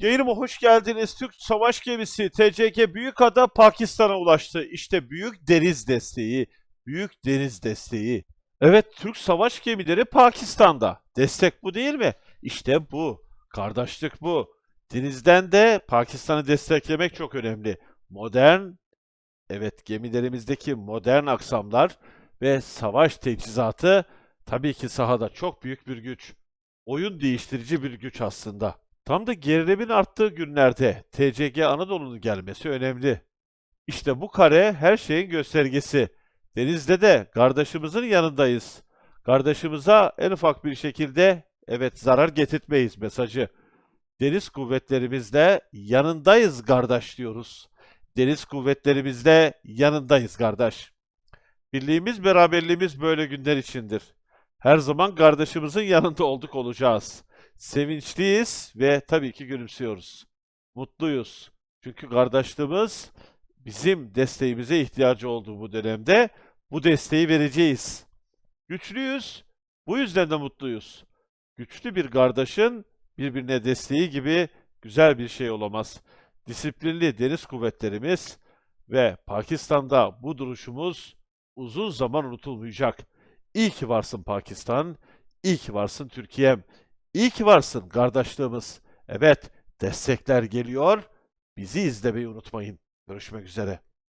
Yayınıma hoş geldiniz. Türk savaş gemisi TCG Büyükada Pakistan'a ulaştı. İşte büyük deniz desteği. Büyük deniz desteği. Evet, Türk savaş gemileri Pakistan'da. Destek bu değil mi? İşte bu. Kardeşlik bu. Denizden de Pakistan'ı desteklemek çok önemli. Modern, evet gemilerimizdeki modern aksamlar ve savaş teçhizatı tabii ki sahada çok büyük bir güç. Oyun değiştirici bir güç aslında. Tam da gerilimin arttığı günlerde TCG Anadolu'nun gelmesi önemli. İşte bu kare her şeyin göstergesi. Denizde de kardeşimizin yanındayız. Kardeşimize en ufak bir şekilde evet zarar getirtmeyiz mesajı. Deniz kuvvetlerimizle yanındayız kardeş diyoruz. Deniz kuvvetlerimizle yanındayız kardeş. Birliğimiz, beraberliğimiz böyle günler içindir. Her zaman kardeşimizin yanında olduk olacağız. Sevinçliyiz ve tabii ki gülümsüyoruz. Mutluyuz. Çünkü kardeşliğimiz bizim desteğimize ihtiyacı olduğu bu dönemde bu desteği vereceğiz. Güçlüyüz. Bu yüzden de mutluyuz. Güçlü bir kardeşin birbirine desteği gibi güzel bir şey olamaz. Disiplinli deniz kuvvetlerimiz ve Pakistan'da bu duruşumuz uzun zaman unutulmayacak. İyi ki varsın Pakistan, iyi ki varsın Türkiye'm, iyi ki varsın kardeşliğimiz. Evet, destekler geliyor. Bizi izlemeyi unutmayın. Görüşmek üzere.